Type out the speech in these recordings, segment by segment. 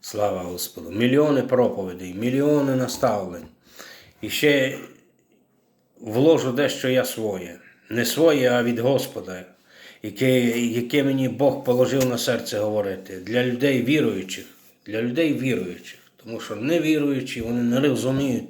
Слава Господу! Мільйони проповідей, мільйони наставлень. І ще вложу дещо я своє. Не своє, а від Господа, яке, яке мені Бог положив на серце говорити. Для людей віруючих, для людей віруючих. Тому що невіруючі, вони не розуміють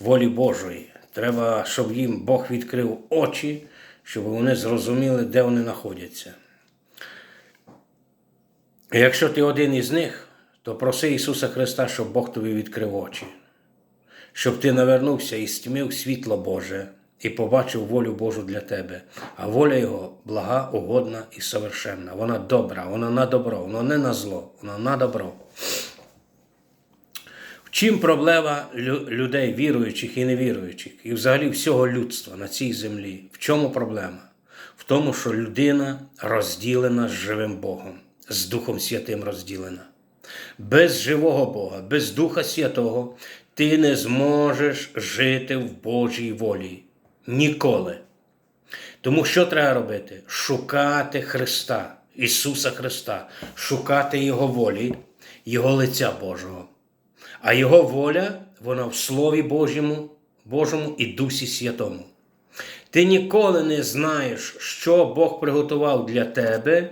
волі Божої. Треба, щоб їм Бог відкрив очі, щоб вони зрозуміли, де вони знаходяться. Якщо ти один із них, то проси Ісуса Христа, щоб Бог тобі відкрив очі, щоб ти навернувся і стьмив світло Боже і побачив волю Божу для тебе. А воля Його блага, угодна і совершенна. Вона добра, вона на добро, вона не на зло, вона на добро. В чим проблема людей, віруючих і невіруючих, і взагалі всього людства на цій землі? В чому проблема? В тому, що людина розділена з живим Богом, з Духом Святим розділена. Без живого Бога, без Духа Святого ти не зможеш жити в Божій волі. Ніколи. Тому що треба робити? Шукати Христа, Ісуса Христа, шукати Його волі, Його лиця Божого. А Його воля, вона в Слові Божому, Божому і Дусі Святому. Ти ніколи не знаєш, що Бог приготував для тебе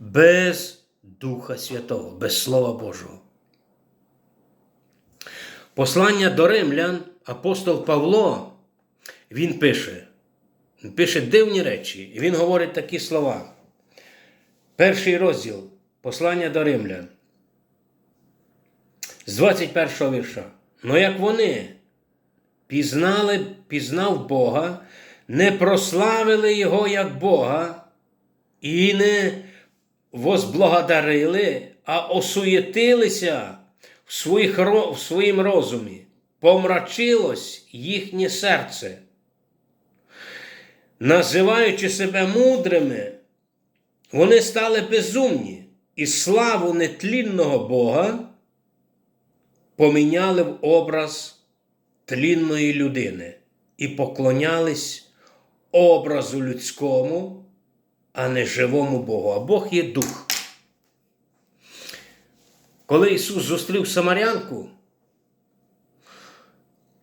без Духа Святого, без Слова Божого. Послання до римлян апостол Павло, він пише, пише дивні речі, і він говорить такі слова. Перший розділ послання до римлян з 21 вірша. Ну як вони пізнали, пізнав Бога, не прославили Його як Бога і не возблагодарили, а осуєтилися в, своїх, в своїм розумі, помрачилось їхнє серце. Називаючи себе мудрими, вони стали безумні і славу нетлінного Бога поміняли в образ тлінної людини і поклонялись образу людському, а не живому Богу. А Бог є дух. Коли Ісус зустрів Самарянку,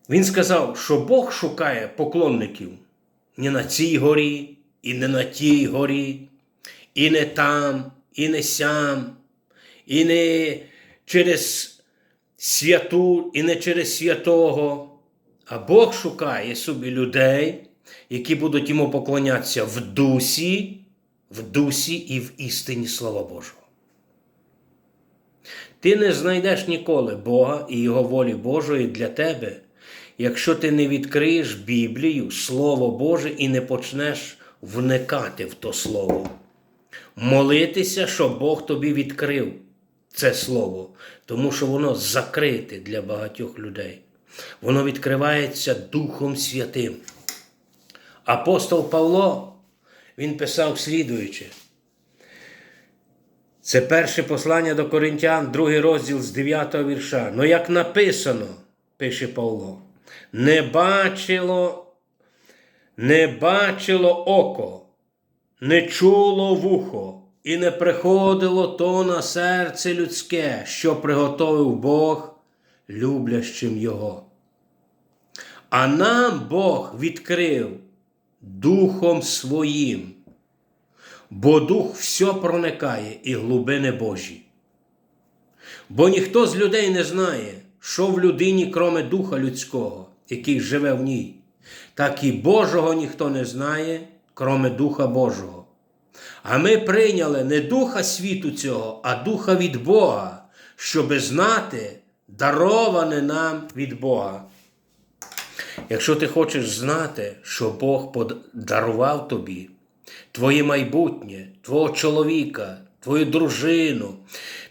Він сказав, що Бог шукає поклонників не на цій горі, і не на тій горі, і не там, і не сям, і не через святу, і не через святого. А Бог шукає собі людей, які будуть йому поклонятися в дусі, в дусі і в істині Слова Божого. Ти не знайдеш ніколи Бога і Його волі Божої для тебе, якщо ти не відкриєш Біблію, Слово Боже, і не почнеш вникати в то Слово. Молитися, щоб Бог тобі відкрив це Слово, тому що воно закрите для багатьох людей. Воно відкривається Духом Святим. Апостол Павло, він писав слідуюче. Це перше послання до Коринтян, другий розділ з 9 вірша. Ну, як написано, пише Павло, не бачило, не бачило око, не чуло вухо, і не приходило то на серце людське, що приготовив Бог люблящим Його. А нам Бог відкрив Духом Своїм, бо Дух все проникає і глибини Божі. Бо ніхто з людей не знає, що в людині, кроме Духа людського, який живе в ній, так і Божого ніхто не знає, кроме Духа Божого. А ми прийняли не духа світу цього, а духа від Бога, щоби знати, дароване нам від Бога. Якщо ти хочеш знати, що Бог подарував тобі, твоє майбутнє, твого чоловіка, твою дружину,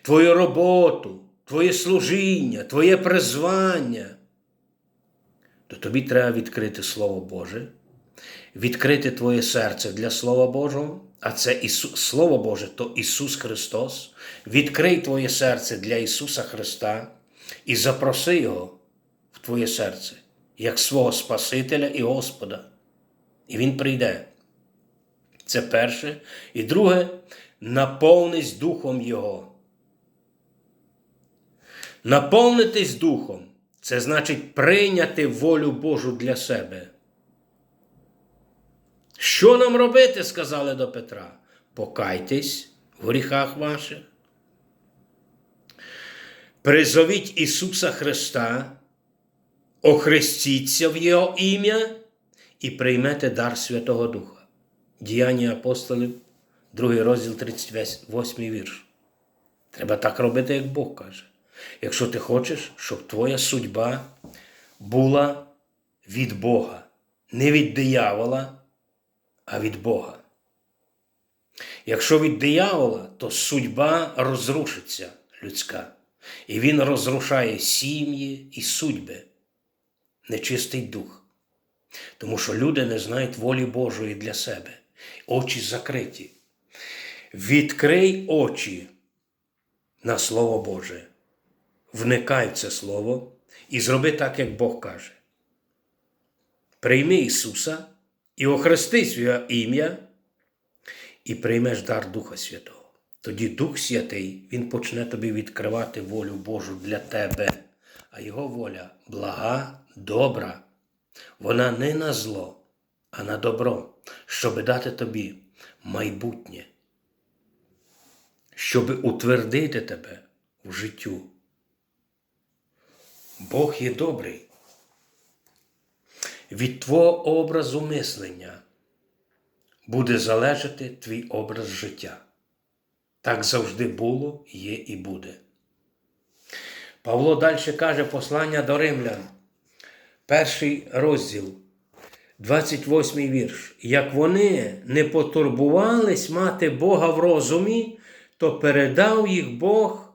твою роботу, твоє служіння, твоє призвання, то тобі треба відкрити Слово Боже, відкрити твоє серце для Слова Божого, а це Ісу... Слово Боже, то Ісус Христос. Відкрий твоє серце для Ісуса Христа і запроси Його в твоє серце, як свого Спасителя і Господа. І Він прийде. Це перше. І друге, наповнись Духом Його. Наповнитись Духом це значить прийняти волю Божу для себе. Що нам робити? сказали до Петра. Покайтесь в гріхах ваших. Призовіть Ісуса Христа, охрестіться в Його ім'я і приймете дар Святого Духа. Діяння апостолів, 2 розділ 38 вірш. Треба так робити, як Бог каже. Якщо ти хочеш, щоб твоя судьба була від Бога, не від диявола, а від Бога. Якщо від диявола, то судьба розрушиться людська. І він розрушає сім'ї і судьби, нечистий дух. Тому що люди не знають волі Божої для себе. Очі закриті. Відкрий очі на Слово Боже. Вникай в це Слово і зроби так, як Бог каже. Прийми Ісуса і охрестись в Його ім'я, і приймеш дар Духа Святого. Тоді Дух Святий, Він почне тобі відкривати волю Божу для тебе, а Його воля блага, добра. Вона не на зло, а на добро, щоб дати тобі майбутнє, щоб утвердити тебе в життю. Бог є добрий. Від твого образу мислення буде залежати твій образ життя. Так завжди було, є і буде. Павло далі каже послання до римлян, перший розділ, 28 вірш. Як вони не потурбувались мати Бога в розумі, то передав їх Бог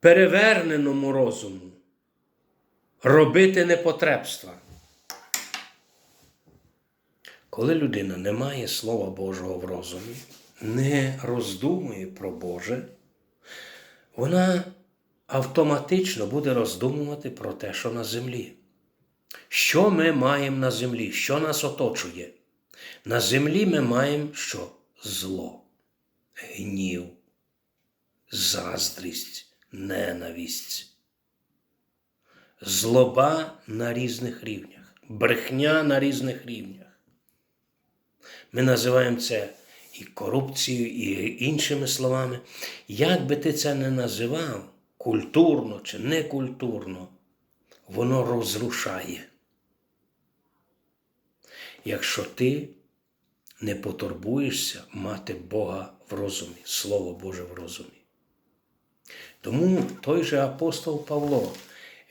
переверненому розуму, робити непотребства. Коли людина не має Слова Божого в розумі, не роздумує про Боже, вона автоматично буде роздумувати про те, що на землі. Що ми маємо на землі? Що нас оточує? На землі ми маємо що? Зло, гнів, заздрість, ненависть, злоба на різних рівнях, брехня на різних рівнях. Ми називаємо це і корупцією, і іншими словами. Як би ти це не називав, культурно чи некультурно, воно розрушає. Якщо ти не потурбуєшся мати Бога в розумі, Слово Боже в розумі. Тому той же апостол Павло,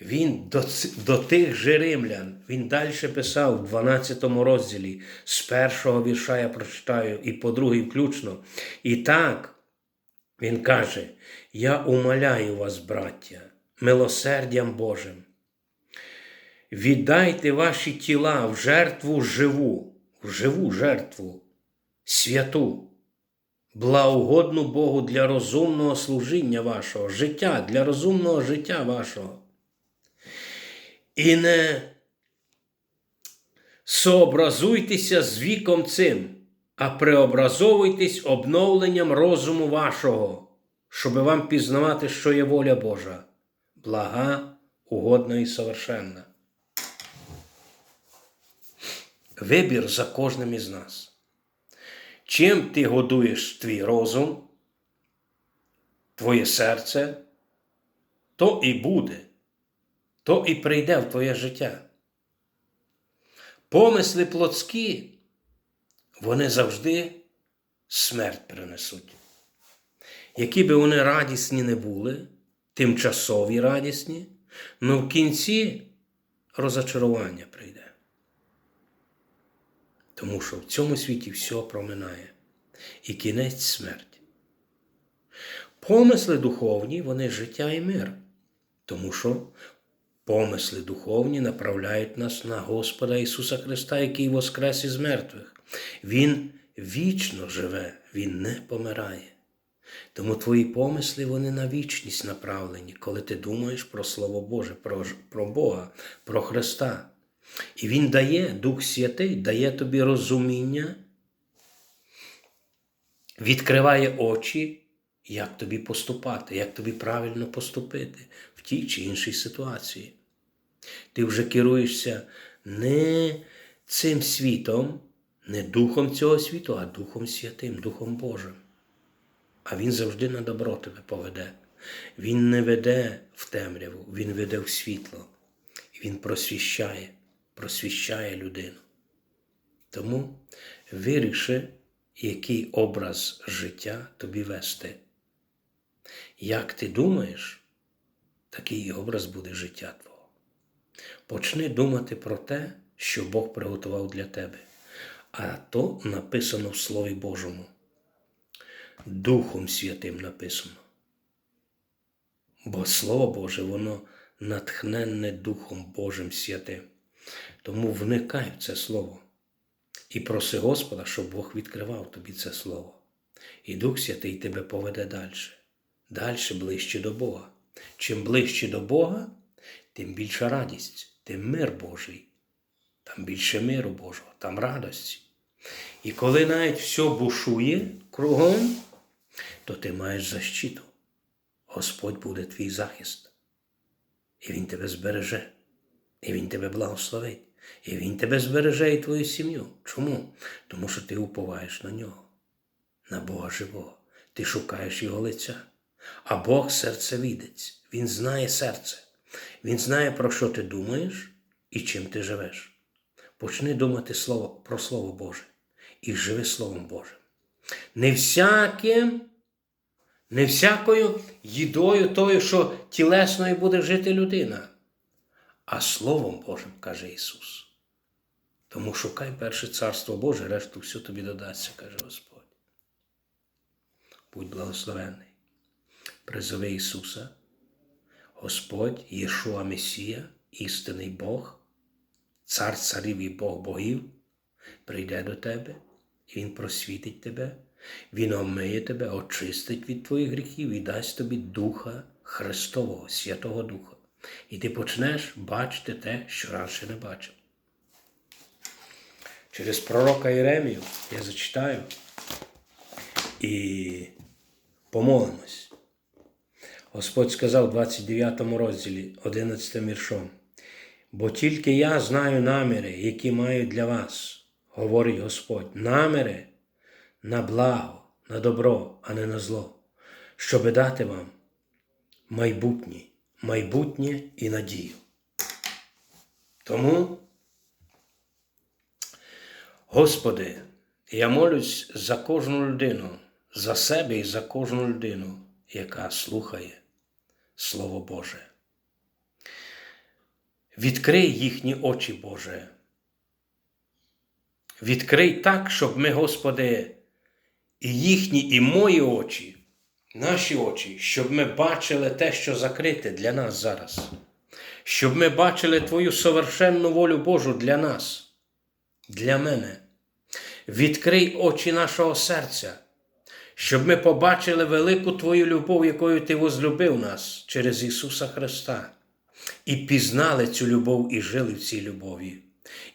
він до, до тих же римлян, він далі писав в 12 розділі, з першого вірша я прочитаю і по другий включно. І так, він каже: Я умоляю вас, браття, милосердям Божим. Віддайте ваші тіла в жертву живу, в живу жертву, святу, благоугодну Богу для розумного служіння вашого, життя, для розумного життя вашого. І не сообразуйтеся з віком цим, а преобразовуйтесь обновленням розуму вашого, щоб вам пізнавати, що є воля Божа, блага, угодна і совершенна. Вибір за кожним із нас. Чим ти годуєш твій розум, твоє серце, то і буде, то і прийде в твоє життя. Помисли плотські, вони завжди смерть принесуть. Які би вони радісні не були, тимчасові радісні, але в кінці розочарування прийде. Тому що в цьому світі все проминає і кінець смерть. Помисли духовні вони життя і мир, тому що помисли духовні направляють нас на Господа Ісуса Христа, який воскрес із мертвих. Він вічно живе, Він не помирає. Тому твої помисли вони на вічність направлені, коли ти думаєш про Слово Боже, про, про Бога, про Христа. І Він дає, Дух Святий дає тобі розуміння, відкриває очі як тобі поступати, як тобі правильно поступити в тій чи іншій ситуації. Ти вже керуєшся не цим світом, не духом цього світу, а Духом Святим, Духом Божим. А Він завжди на добро тебе поведе. Він не веде в темряву, Він веде в світло. Він просвіщає, просвіщає людину. Тому виріши, який образ життя тобі вести. Як ти думаєш, такий і образ буде життя твого. Почни думати про те, що Бог приготував для тебе. А то написано в Слові Божому. Духом Святим написано. Бо Слово Боже, воно натхненне Духом Божим Святим. Тому вникай в це Слово і проси Господа, щоб Бог відкривав тобі це Слово. І Дух Святий тебе поведе далі, далі ближче до Бога. Чим ближче до Бога, тим більша радість, тим мир Божий, там більше миру Божого, там радості. І коли навіть все бушує кругом, то ти маєш защиту. Господь буде твій захист. І Він тебе збереже, і Він тебе благословить, і Він тебе збереже і твою сім'ю. Чому? Тому що ти уповаєш на нього, на Бога живого. Ти шукаєш Його лиця. А Бог серцевідець, Він знає серце. Він знає, про що ти думаєш і чим ти живеш. Почни думати слово, про Слово Боже і живи Словом Божим. Не всяким, не всякою їдою тою, що тілесною буде жити людина, а Словом Божим, каже Ісус. Тому шукай перше царство Боже, решту все тобі додасться, каже Господь. Будь благословенний. Призови Ісуса, Господь, Єшуа Месія, істинний Бог, Цар царів і Бог богів, прийде до тебе, і Він просвітить тебе, Він омиє тебе, очистить від твоїх гріхів і дасть тобі Духа Христового, Святого Духа. І ти почнеш бачити те, що раніше не бачив. Через пророка Єремію я зачитаю і помолимось. Господь сказав у 29 розділі 11 віршом. Бо тільки я знаю наміри, які маю для вас, говорить Господь, наміри на благо, на добро, а не на зло, щоби дати вам майбутнє, майбутнє і надію. Тому, Господи, я молюсь за кожну людину, за себе і за кожну людину, яка слухає Слово Боже. Відкрий їхні очі, Боже. Відкрий так, щоб ми, Господи, і їхні, і мої очі, наші очі, щоб ми бачили те, що закрите для нас зараз, щоб ми бачили Твою совершенну волю Божу для нас, для мене. Відкрий очі нашого серця, щоб ми побачили велику Твою любов, якою Ти возлюбив нас через Ісуса Христа і пізнали цю любов і жили в цій любові,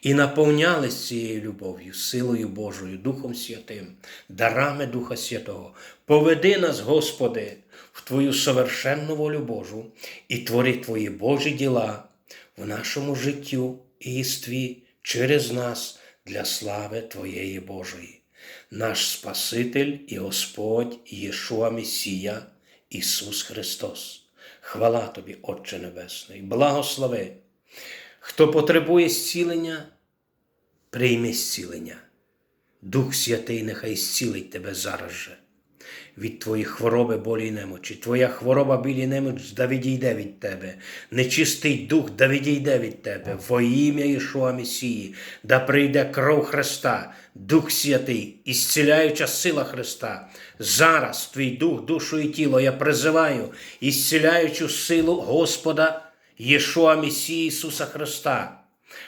і наповнялись цією любов'ю, силою Божою, Духом Святим, дарами Духа Святого. Поведи нас, Господи, в Твою совершенну волю Божу і твори Твої Божі діла в нашому життю і єстві через нас для слави Твоєї Божої. Наш Спаситель і Господь Єшуа Месія, Ісус Христос. Хвала тобі, Отче Небесний, благослови. Хто потребує зцілення, прийми зцілення. Дух Святий нехай зцілить тебе зараз же. Від твоїх хвороби болі й немочі. Твоя хвороба білі немоч да відійде від тебе. Нечистий дух да відійде від тебе. Во ім'я Ішуа Месії, да прийде кров Христа, Дух Святий, ісціляюча сила Христа. Зараз твій дух, душу і тіло я призиваю, ісціляючу силу Господа Єшуа Месії Ісуса Христа.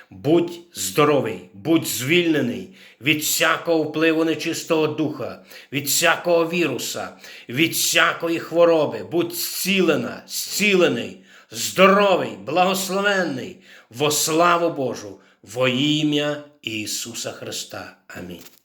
Будь здоровий, будь звільнений від всякого впливу нечистого духа, від всякого віруса, від всякої хвороби, будь зцілена, зцілений, здоровий, благословенний во славу Божу, во ім'я Ісуса Христа. Амінь.